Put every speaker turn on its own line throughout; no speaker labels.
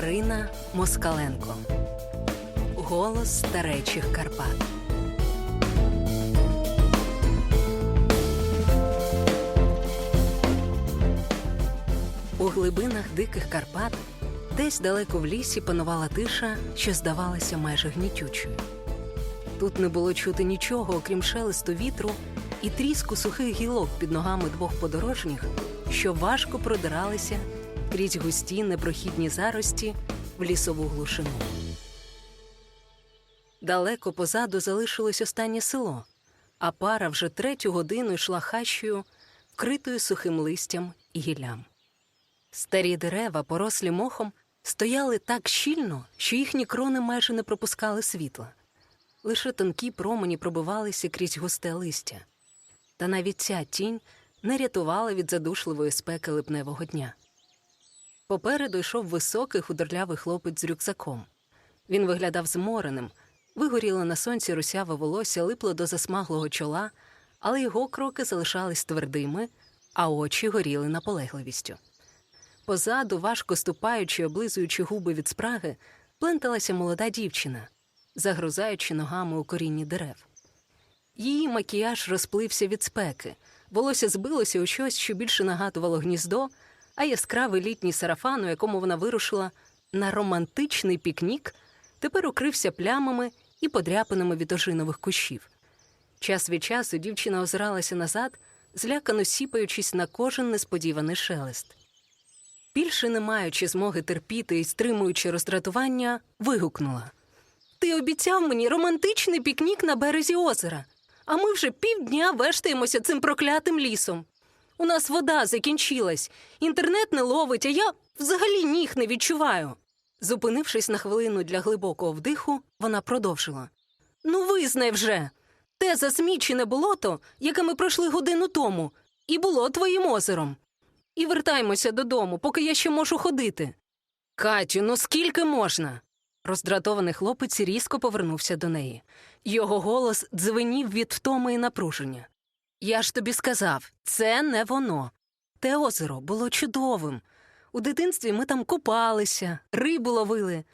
Дарина Москаленко. Голос старечих Карпат. У глибинах диких Карпат, десь далеко в лісі панувала тиша, що здавалася майже гнітючою. Тут не було чути нічого, окрім шелесту вітру і тріску сухих гілок під ногами двох подорожніх, що важко продиралися крізь густі непрохідні зарості в лісову глушину. Далеко позаду залишилось останнє село, а пара вже третю годину йшла хащею, вкритою сухим листям і гіллям. Старі дерева, порослі мохом, стояли так щільно, що їхні крони майже не пропускали світла. Лише тонкі промені пробивалися крізь густе листя. Та навіть ця тінь не рятувала від задушливої спеки липневого дня. Попереду йшов високий худорлявий хлопець з рюкзаком. Він виглядав змореним, вигоріло на сонці русяве волосся липло до засмаглого чола, але його кроки залишались твердими, а очі горіли наполегливістю. Позаду, важко ступаючи, облизуючи губи від спраги, пленталася молода дівчина, загрузаючи ногами у корінні дерев. Її макіяж розплився від спеки, волосся збилося у щось, що більше нагадувало гніздо, а яскравий літній сарафан, у якому вона вирушила на романтичний пікнік, тепер укрився плямами і подряпинами від ожинових кущів. Час від часу дівчина озиралася назад, злякано сіпаючись на кожен несподіваний шелест. Більше не маючи змоги терпіти і стримуючи роздратування, вигукнула: Ти обіцяв мені романтичний пікнік на березі озера, а ми вже півдня вештаємося цим проклятим лісом. У нас вода закінчилась, інтернет не ловить, а я взагалі ніг не відчуваю. Зупинившись на хвилину для глибокого вдиху, вона продовжила: Ну, визнай вже, те засмічене болото, яке ми пройшли годину тому, і було твоїм озером. І вертаймося додому, поки я ще можу ходити. Катю, ну скільки можна? Роздратований хлопець різко повернувся до неї. Його голос дзвенів від втоми і напруження. Я ж тобі сказав, це не воно. Те озеро було чудовим. У дитинстві ми там купалися, рибу ловили.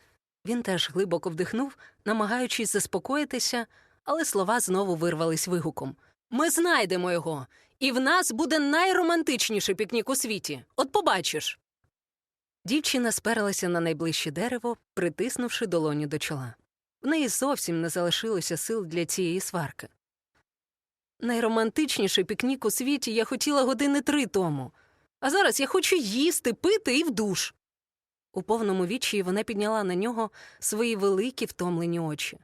Він теж глибоко вдихнув, намагаючись заспокоїтися, але слова знову вирвались вигуком. Ми знайдемо його, і в нас буде найромантичніший пікнік у світі. От побачиш. Дівчина сперлася на найближче дерево, притиснувши долоню до чола. В неї зовсім не залишилося сил для цієї сварки. Найромантичніший пікнік у світі я хотіла години три тому, а зараз я хочу їсти, пити і в душ. У повному відчаї вона підняла на нього свої великі втомлені очі.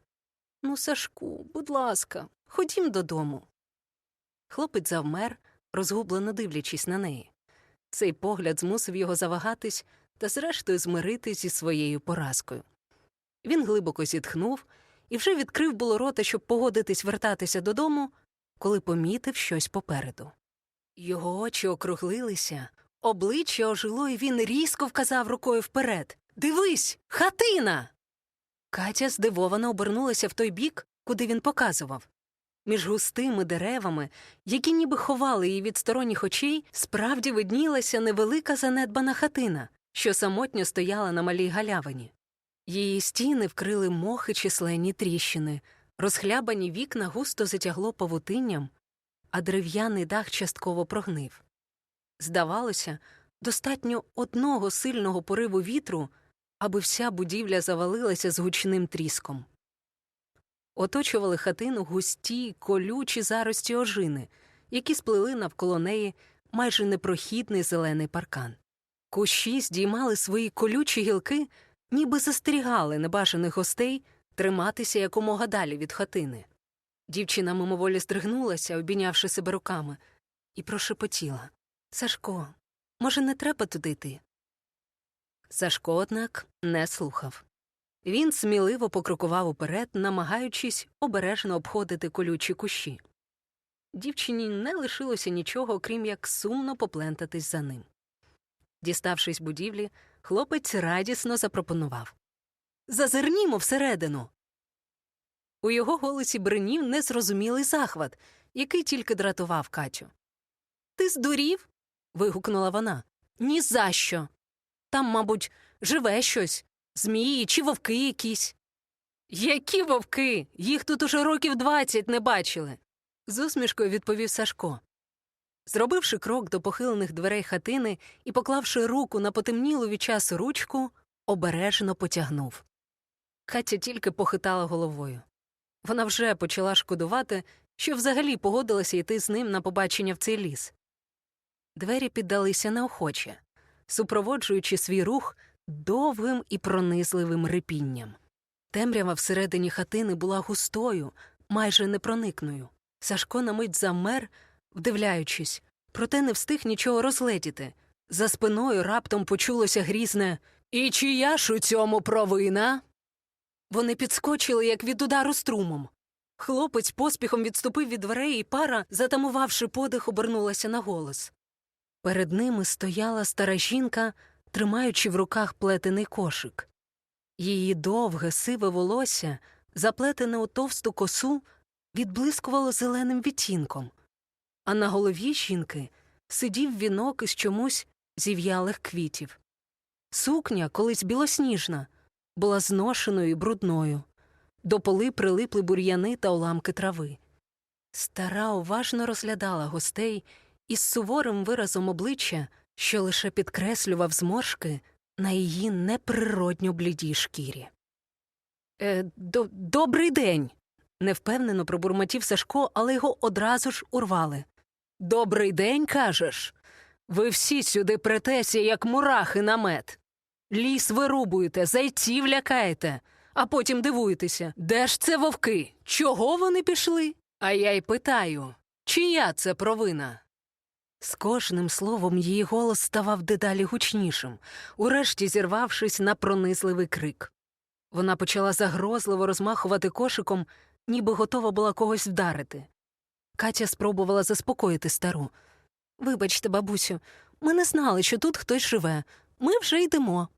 Ну, Сашку, будь ласка, ходім додому. Хлопець завмер, розгублено дивлячись на неї. Цей погляд змусив його завагатись та, зрештою, змиритись зі своєю поразкою. Він глибоко зітхнув і вже відкрив було рота, щоб погодитись вертатися додому, коли помітив щось попереду. Його очі округлилися, обличчя ожило, і він різко вказав рукою вперед Дивись, хатина. Катя здивовано обернулася в той бік, куди він показував. Між густими деревами, які ніби ховали її від сторонніх очей, справді виднілася невелика занедбана хатина, що самотньо стояла на малій галявині. Її стіни вкрили мохи численні тріщини, розхлябані вікна густо затягло павутинням, а дерев'яний дах частково прогнив. Здавалося, достатньо одного сильного пориву вітру, аби вся будівля завалилася з гучним тріском. Оточували хатину густі, колючі зарості ожини, які сплели навколо неї майже непрохідний зелений паркан. Кущі здіймали свої колючі гілки, ніби застерігали небажаних гостей триматися якомога далі від хатини. Дівчина мимоволі стригнулася, обійнявши себе руками, і прошепотіла Сашко, може, не треба туди йти? Сашко, однак, не слухав. Він сміливо покрокував уперед, намагаючись обережно обходити колючі кущі. Дівчині не лишилося нічого, окрім як сумно поплентатись за ним. Діставшись будівлі, хлопець радісно запропонував Зазирнімо всередину. У його голосі бринів незрозумілий захват, який тільки дратував Катю. Ти здурів? вигукнула вона. «Ні за що! Там, мабуть, живе щось, змії чи вовки якісь. Які вовки? Їх тут уже років двадцять не бачили. з усмішкою відповів Сашко. Зробивши крок до похилених дверей хатини і поклавши руку на потемнілу від часу ручку, обережно потягнув. Катя тільки похитала головою. Вона вже почала шкодувати, що взагалі погодилася йти з ним на побачення в цей ліс. Двері піддалися неохоче, супроводжуючи свій рух довгим і пронизливим рипінням. Темрява всередині хатини була густою, майже непроникною. Сашко на мить замер, вдивляючись, проте не встиг нічого розгледіти. За спиною раптом почулося грізне І чия ж у цьому провина? Вони підскочили, як від удару струмом. Хлопець поспіхом відступив від дверей, і пара, затамувавши подих, обернулася на голос. Перед ними стояла стара жінка, тримаючи в руках плетений кошик. Її довге сиве волосся, заплетене у товсту косу, відблискувало зеленим відтінком, а на голові жінки сидів вінок із чомусь зів'ялих квітів. Сукня, колись білосніжна, була зношеною і брудною. До поли прилипли бур'яни та уламки трави. Стара уважно розглядала гостей із суворим виразом обличчя, що лише підкреслював зморшки на її неприродньо блідій шкірі. Е, до, добрий день. невпевнено пробурмотів Сашко, але його одразу ж урвали. Добрий день, кажеш? Ви всі сюди претеся, як мурахи на мед. Ліс вирубуєте, зайців лякаєте, а потім дивуєтеся, де ж це вовки? Чого вони пішли? А я й питаю, чия це провина? З кожним словом її голос ставав дедалі гучнішим, урешті зірвавшись на пронизливий крик. Вона почала загрозливо розмахувати кошиком, ніби готова була когось вдарити. Катя спробувала заспокоїти стару. Вибачте, бабусю, ми не знали, що тут хтось живе. Ми вже йдемо.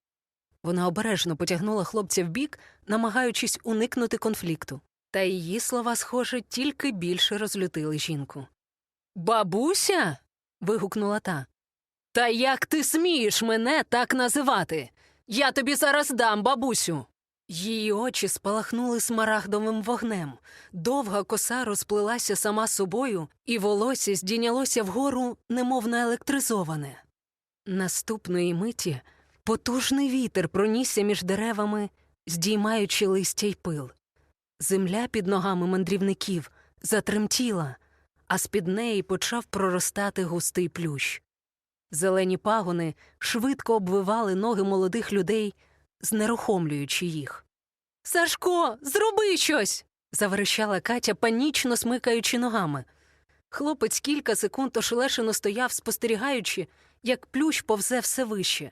Вона обережно потягнула хлопця вбік, намагаючись уникнути конфлікту. Та її слова, схоже, тільки більше розлютили жінку. Бабуся. вигукнула та. Та як ти смієш мене так називати? Я тобі зараз дам, бабусю. Її очі спалахнули смарагдовим вогнем, довга коса розплилася сама собою, і волосся здійнялося вгору, немов наелектризоване. Наступної миті потужний вітер пронісся між деревами, здіймаючи листя й пил. Земля під ногами мандрівників затремтіла, а з-під неї почав проростати густий плющ. Зелені пагони швидко обвивали ноги молодих людей, знерухомлюючи їх. Сашко, зроби щось. заверещала Катя, панічно смикаючи ногами. Хлопець кілька секунд ошелешено стояв, спостерігаючи, як плющ повзе все вище.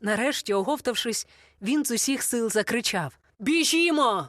Нарешті, оговтавшись, він з усіх сил закричав Біжімо!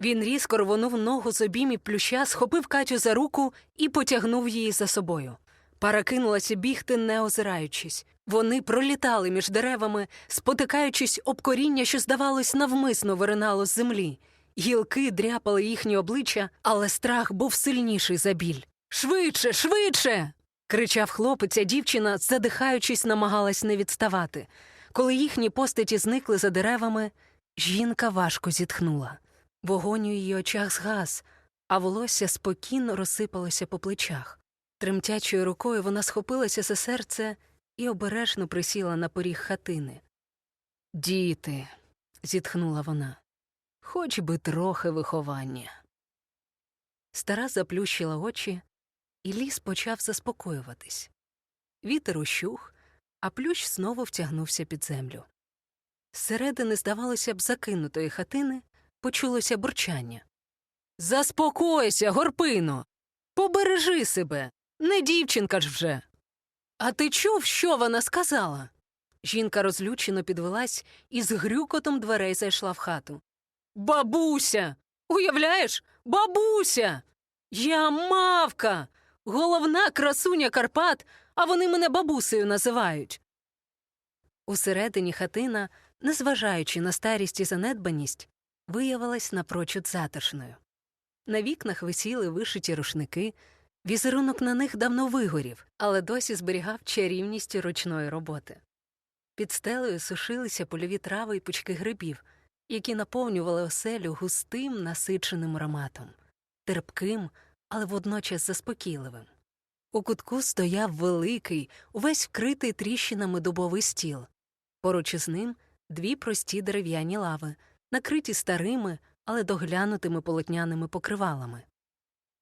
Він різко рвонув ногу з обіймі плюща, схопив Катю за руку і потягнув її за собою. Пара кинулася бігти, не озираючись. Вони пролітали між деревами, спотикаючись об коріння, що, здавалось, навмисно виринало з землі. Гілки дряпали їхні обличчя, але страх був сильніший за біль. Швидше, швидше. кричав хлопець, а дівчина, задихаючись, намагалась не відставати. Коли їхні постаті зникли за деревами, жінка важко зітхнула. Вогонь у її очах згас, а волосся спокійно розсипалося по плечах. Тремтячою рукою вона схопилася за серце і обережно присіла на поріг хатини. Діти, зітхнула вона, хоч би трохи виховання. Стара заплющила очі, і ліс почав заспокоюватись. Вітер ущух, а плющ знову втягнувся під землю. Зсередини, здавалося б, закинутої хатини почулося бурчання. Заспокойся, горпино. Побережи себе. Не дівчинка ж вже. А ти чув, що вона сказала? Жінка розлючено підвелась і з грюкотом дверей зайшла в хату. Бабуся. Уявляєш, бабуся. Я мавка, головна красуня Карпат, а вони мене бабусею називають. Усередині хатина, незважаючи на старість і занедбаність, виявилась напрочуд затишною. На вікнах висіли вишиті рушники, візерунок на них давно вигорів, але досі зберігав чарівність ручної роботи. Під стелею сушилися польові трави і пучки грибів, які наповнювали оселю густим насиченим ароматом, терпким, але водночас заспокійливим. У кутку стояв великий, увесь вкритий тріщинами дубовий стіл. Поруч із ним дві прості дерев'яні лави, накриті старими, але доглянутими полотняними покривалами.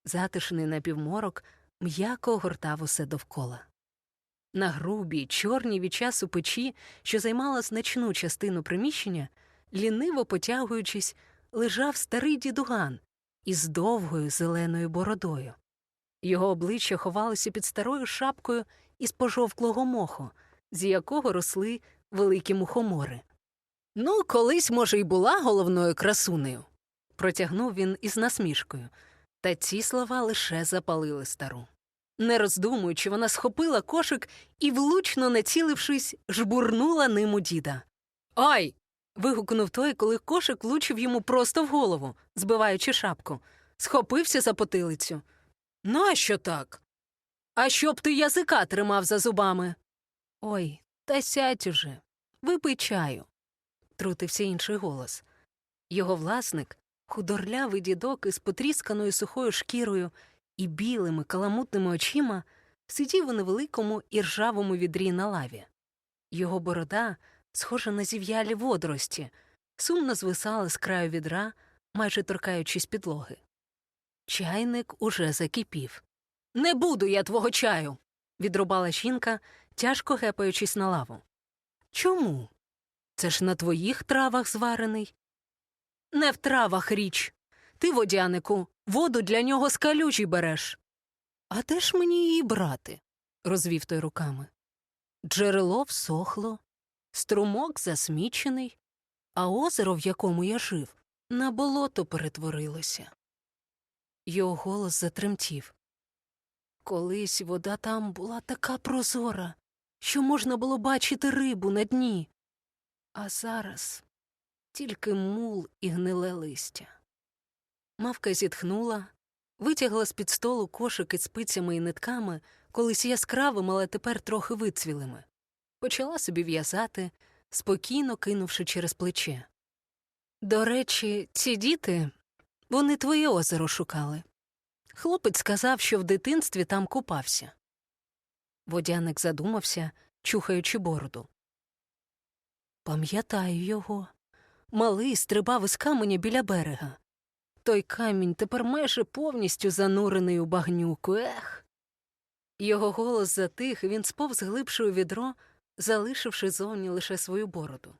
Затишний напівморок м'яко огортав усе довкола. На грубій, чорній від часу печі, що займала значну частину приміщення, ліниво потягуючись, лежав старий дідуган із довгою зеленою бородою. Його обличчя ховалося під старою шапкою із пожовклого моху, з якого росли великі мухомори. Ну, колись, може, й була головною красунею, протягнув він із насмішкою, та ці слова лише запалили стару. Не роздумуючи, вона схопила кошик і, влучно націлившись, жбурнула ним у діда. Ай. вигукнув той, коли кошик влучив йому просто в голову, збиваючи шапку, схопився за потилицю. Нащо так? А щоб ти язика тримав за зубами? Ой, та сядь уже, випий чаю, трутився інший голос. Його власник, худорлявий дідок із потрісканою сухою шкірою і білими каламутними очима, сидів у невеликому і ржавому відрі на лаві. Його борода, схожа на зів'ялі водорості, сумно звисала з краю відра, майже торкаючись підлоги. Чайник уже закипів. Не буду я твого чаю. відрубала жінка, тяжко гепаючись на лаву. Чому? Це ж на твоїх травах зварений. Не в травах річ. Ти, водянику, воду для нього з калючі береш. А де ж мені її брати? розвів той руками. Джерело всохло, струмок засмічений, а озеро, в якому я жив, на болото перетворилося. Його голос затремтів. Колись вода там була така прозора, що можна було бачити рибу на дні. А зараз тільки мул і гниле листя. Мавка зітхнула, витягла з під столу кошик із спицями і нитками, колись яскравими, але тепер трохи вицвілими. Почала собі в'язати, спокійно кинувши через плече. До речі, ці діти вони твоє озеро шукали. Хлопець сказав, що в дитинстві там купався. Водяник задумався, чухаючи бороду. Пам'ятаю його. Малий стрибав із каменя біля берега. Той камінь тепер майже повністю занурений у багнюку. Ех. Його голос затих, він сповз глибше у відро, залишивши зовні лише свою бороду.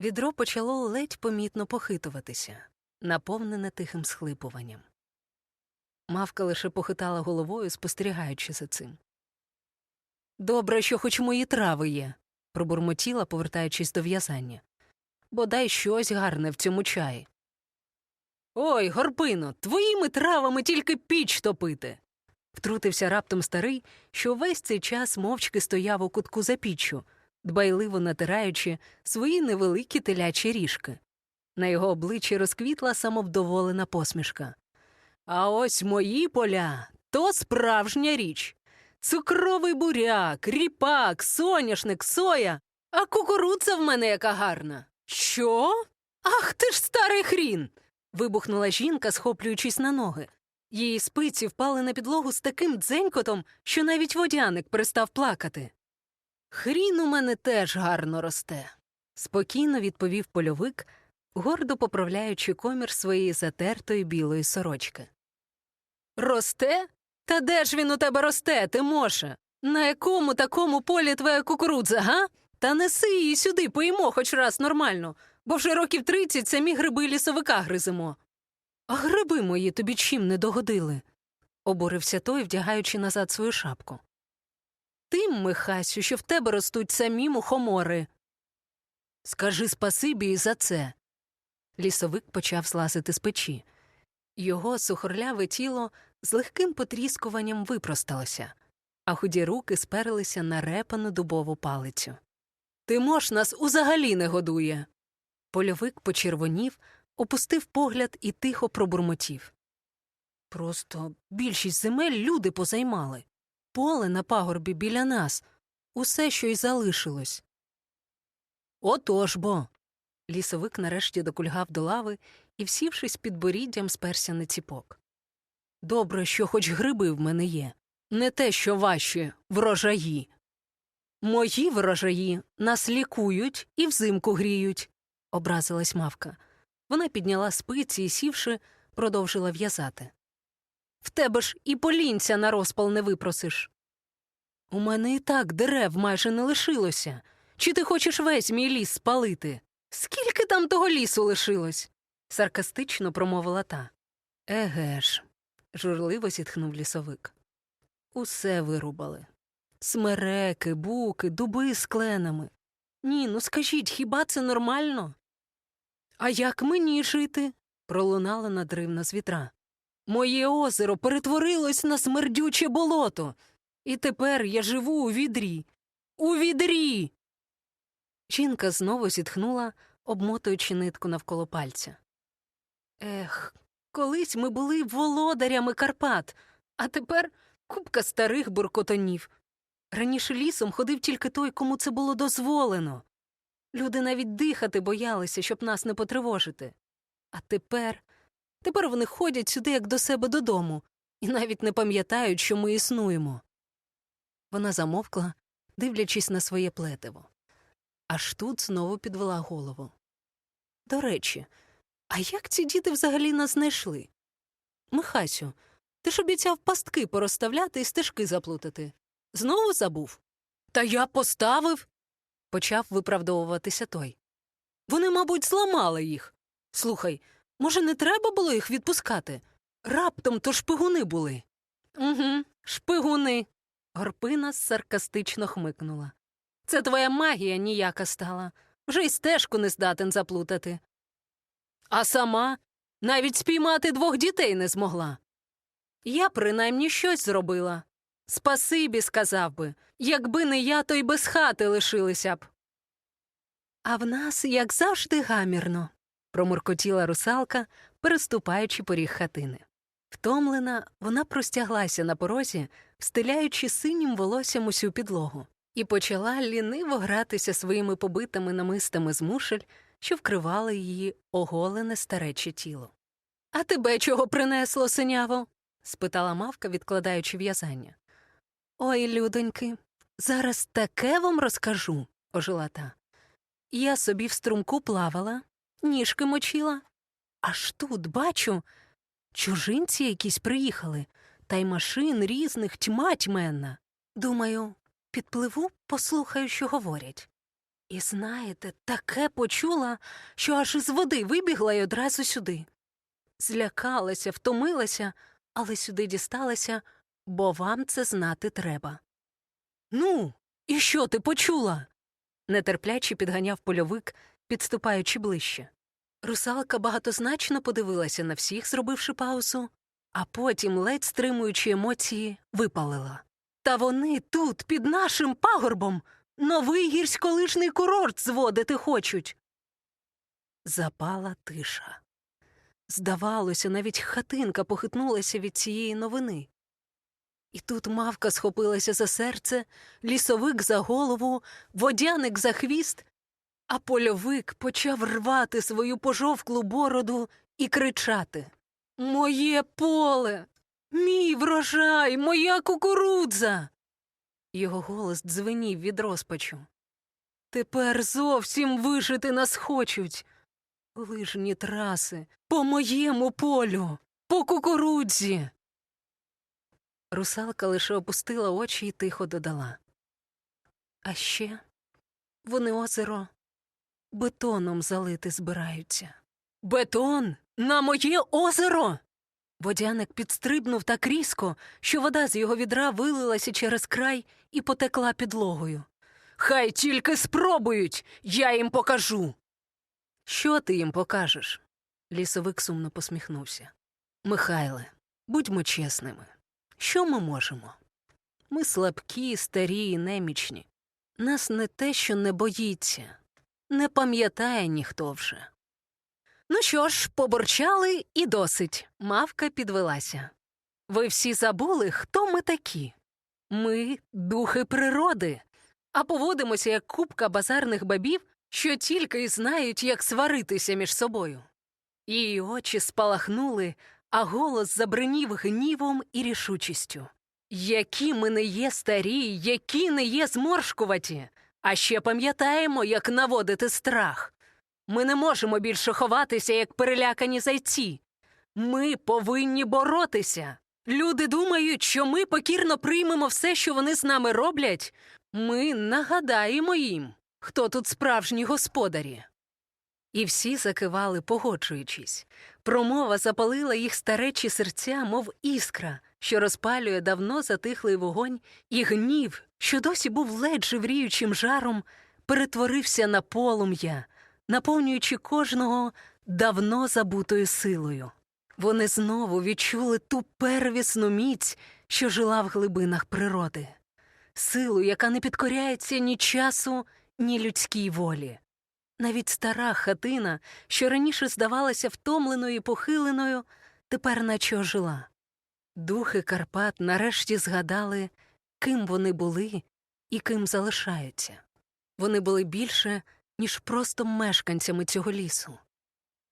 Відро почало ледь помітно похитуватися, наповнене тихим схлипуванням. Мавка лише похитала головою, спостерігаючи за цим. Добре, що хоч мої трави є, пробурмотіла, повертаючись до в'язання. Бодай щось гарне в цьому чаї. Ой, горпино, твоїми травами тільки піч топити. Втрутився раптом старий, що весь цей час мовчки стояв у кутку за піччю, дбайливо натираючи свої невеликі телячі ріжки. На його обличчі розквітла самовдоволена посмішка. А ось мої поля то справжня річ. Цукровий буряк, ріпак, соняшник, соя, а кукурудза в мене яка гарна. Що? Ах ти ж старий хрін. вибухнула жінка, схоплюючись на ноги. Її спиці впали на підлогу з таким дзенькотом, що навіть водяник перестав плакати. Хрін у мене теж гарно росте, спокійно відповів польовик, гордо поправляючи комір своєї затертої білої сорочки. Росте? Та де ж він у тебе росте, Тимоше? На якому такому полі твоя кукурудза, га? Та неси її сюди, поїмо хоч раз нормально, бо вже років тридцять самі гриби лісовика гризимо. А гриби мої тобі чим не догодили? обурився той, вдягаючи назад свою шапку. Тим, Михасю, що в тебе ростуть самі мухомори. Скажи спасибі і за це. Лісовик почав злазити з печі. Його сухорляве тіло з легким потріскуванням випросталося, а худі руки сперлися на репану дубову палицю. Тимош нас узагалі не годує. Польовик почервонів, опустив погляд і тихо пробурмотів. Просто більшість земель люди позаймали. Поле на пагорбі біля нас, усе, що й залишилось. Отож бо. Лісовик нарешті докульгав до лави і, всівшись під боріддям, сперся на ціпок. Добре, що хоч гриби в мене є, не те, що ваші врожаї. Мої врожаї нас лікують і взимку гріють, образилась мавка. Вона підняла спиці і, сівши, продовжила в'язати. В тебе ж і полінця на розпал не випросиш. У мене і так дерев майже не лишилося. Чи ти хочеш весь мій ліс спалити? Скільки там того лісу лишилось? саркастично промовила та. Еге ж, журливо зітхнув лісовик. Усе вирубали. Смереки, буки, дуби з кленами. Ні, ну скажіть, хіба це нормально? А як мені жити? пролунало надривно з вітра. Моє озеро перетворилось на смердюче болото, і тепер я живу у відрі. У відрі. Жінка знову зітхнула, обмотуючи нитку навколо пальця. Ех, колись ми були володарями Карпат, а тепер купка старих буркотонів. Раніше лісом ходив тільки той, кому це було дозволено. Люди навіть дихати боялися, щоб нас не потривожити. А тепер. Тепер вони ходять сюди, як до себе додому, і навіть не пам'ятають, що ми існуємо. Вона замовкла, дивлячись на своє плетиво. Аж тут знову підвела голову. До речі, а як ці діти взагалі нас знайшли? Михасю, ти ж обіцяв пастки порозставляти і стежки заплутати. Знову забув? Та я поставив, почав виправдовуватися той. Вони, мабуть, зламали їх. Слухай, може, не треба було їх відпускати? Раптом то шпигуни були. Угу, шпигуни. Горпина саркастично хмикнула. Це твоя магія ніяка стала. Вже й стежку не здатен заплутати. А сама навіть спіймати двох дітей не змогла. Я принаймні щось зробила. Спасибі, сказав би, якби не я, то й без хати лишилися б. А в нас, як завжди, гамірно, промуркотіла русалка, переступаючи поріг хатини. Втомлена, вона простяглася на порозі, встиляючи синім волоссям усю підлогу, і почала ліниво гратися своїми побитими намистами з мушель, що вкривали її оголене старече тіло. А тебе чого принесло, синяво? спитала мавка, відкладаючи в'язання. Ой, людоньки, зараз таке вам розкажу, ожила та. Я собі в струмку плавала, ніжки мочила. Аж тут, бачу, чужинці якісь приїхали, та й машин різних тьма тьменна. Думаю, підпливу, послухаю, що говорять. І знаєте, таке почула, що аж із води вибігла й одразу сюди. Злякалася, втомилася, але сюди дісталася, бо вам це знати треба. Ну, і що ти почула? нетерпляче підганяв польовик, підступаючи ближче. Русалка багатозначно подивилася на всіх, зробивши паузу, а потім, ледь стримуючи емоції, випалила. Та вони тут, під нашим пагорбом, новий гірськолижний курорт зводити хочуть. Запала тиша. Здавалося, навіть хатинка похитнулася від цієї новини. І тут мавка схопилася за серце, лісовик за голову, водяник за хвіст, а польовик почав рвати свою пожовклу бороду і кричати Моє поле, мій врожай, моя кукурудза. Його голос дзвенів від розпачу. Тепер зовсім вижити нас хочуть. Лижні траси по моєму полю, по кукурудзі. Русалка лише опустила очі і тихо додала. А ще вони озеро бетоном залити збираються. Бетон на моє озеро. Водяник підстрибнув так різко, що вода з його відра вилилася через край і потекла підлогою. Хай тільки спробують, я їм покажу. Що ти їм покажеш? Лісовик сумно посміхнувся. Михайле, будьмо чесними. Що ми можемо? Ми слабкі, старі і немічні. Нас не те, що не боїться, не пам'ятає ніхто вже. Ну що ж, поборчали і досить. Мавка підвелася. Ви всі забули, хто ми такі? Ми духи природи, а поводимося як купка базарних бабів, що тільки й знають, як сваритися між собою. Її очі спалахнули, а голос забринів гнівом і рішучістю. Які ми не є старі, які не є зморшкуваті, а ще пам'ятаємо, як наводити страх. Ми не можемо більше ховатися, як перелякані зайці. Ми повинні боротися. Люди думають, що ми покірно приймемо все, що вони з нами роблять. Ми нагадаємо їм, хто тут справжні господарі. І всі закивали, погоджуючись. Промова запалила їх старечі серця, мов іскра, що розпалює давно затихлий вогонь, і гнів, що досі був ледь живріючим жаром, перетворився на полум'я, наповнюючи кожного давно забутою силою. Вони знову відчули ту первісну міць, що жила в глибинах природи, силу, яка не підкоряється ні часу, ні людській волі. Навіть стара хатина, що раніше здавалася втомленою і похиленою, тепер наче ожила. Духи Карпат нарешті згадали, ким вони були і ким залишаються. Вони були більше, ніж просто мешканцями цього лісу.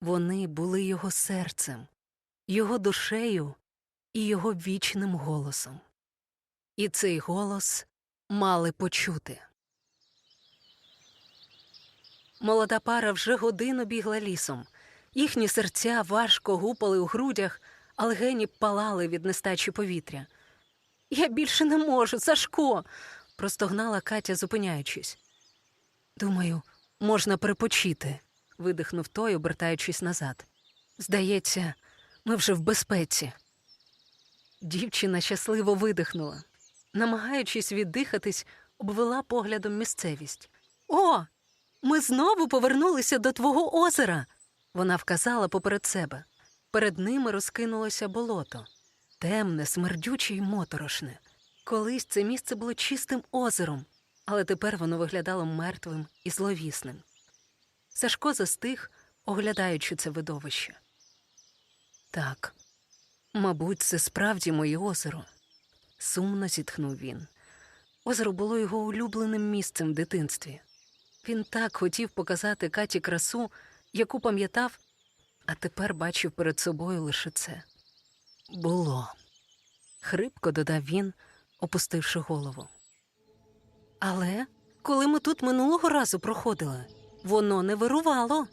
Вони були його серцем, його душею і його вічним голосом. І цей голос мали почути. Молода пара вже годину бігла лісом. Їхні серця важко гупали у грудях, а легені палали від нестачі повітря. Я більше не можу, Сашко. простогнала Катя, зупиняючись. Думаю, можна перепочити, видихнув той, обертаючись назад. Здається, ми вже в безпеці. Дівчина щасливо видихнула. Намагаючись віддихатись, обвела поглядом місцевість. О, ми знову повернулися до твого озера. Вона вказала поперед себе. Перед ними розкинулося болото темне, смердюче й моторошне. Колись це місце було чистим озером, але тепер воно виглядало мертвим і зловісним. Сашко застиг, оглядаючи це видовище. Так, мабуть, це справді моє озеро. Сумно зітхнув він. Озеро було його улюбленим місцем в дитинстві. Він так хотів показати Каті красу, яку пам'ятав, а тепер бачив перед собою лише це. Було. Хрипко додав він, опустивши голову. Але коли ми тут минулого разу проходили, воно не вирувало.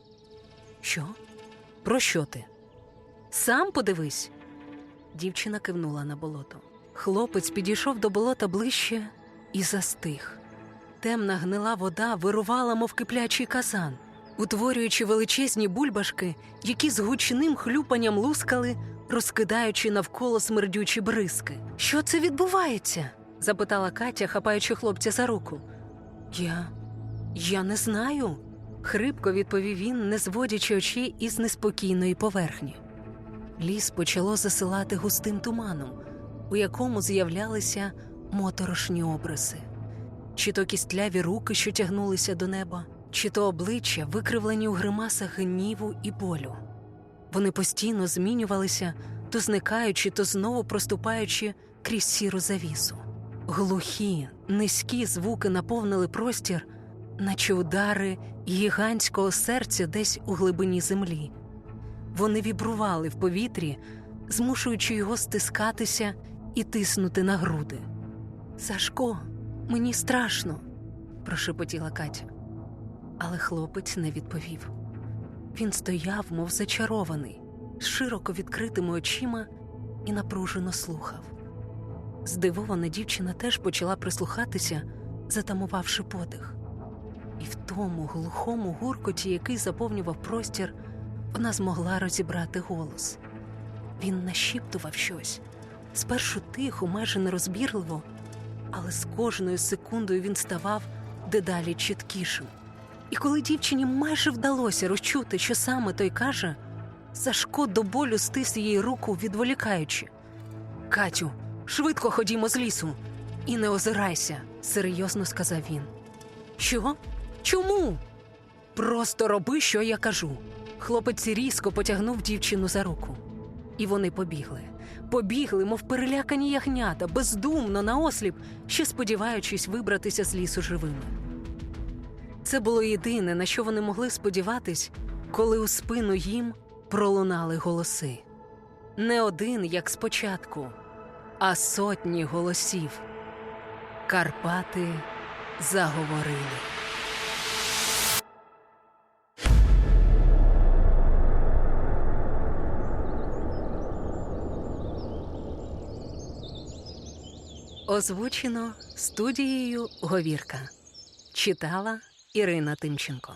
Що? Про що ти? Сам подивись. Дівчина кивнула на болото. Хлопець підійшов до болота ближче і застиг. Темна гнила вода вирувала, мов киплячий казан, утворюючи величезні бульбашки, які з гучним хлюпанням лускали, розкидаючи навколо смердючі бризки. Що це відбувається? Запитала Катя, хапаючи хлопця за руку. Я. я не знаю, хрипко відповів він, не зводячи очей із неспокійної поверхні. Ліс почало засилати густим туманом, у якому з'являлися моторошні образи чи то кістляві руки, що тягнулися до неба, чи то обличчя, викривлені у гримасах гніву і болю. Вони постійно змінювалися, то зникаючи, то знову проступаючи крізь сіру завісу. Глухі, низькі звуки наповнили простір, наче удари гігантського серця десь у глибині землі. Вони вібрували в повітрі, змушуючи його стискатися і тиснути на груди. Сашко, мені страшно, прошепотіла Катя. Але хлопець не відповів. Він стояв, мов зачарований, з широко відкритими очима і напружено слухав. Здивована дівчина теж почала прислухатися, затамувавши подих. І в тому глухому гуркоті, який заповнював простір, вона змогла розібрати голос. Він нашіптував щось спершу тихо, майже нерозбірливо, але з кожною секундою він ставав дедалі чіткішим. І коли дівчині майже вдалося розчути, що саме той каже, Сашко до болю стис її руку, відволікаючи. Катю, швидко ходімо з лісу і не озирайся, серйозно сказав він. Що? Чому? Просто роби, що я кажу. Хлопець різко потягнув дівчину за руку. І вони побігли. Побігли, мов перелякані ягнята, бездумно, наосліп, ще сподіваючись вибратися з лісу живими. Це було єдине, на що вони могли сподіватись, коли у спину їм пролунали голоси. Не один, як спочатку, а сотні голосів. Карпати заговорили. Озвучено студією Говірка. Читала Ірина Тимченко.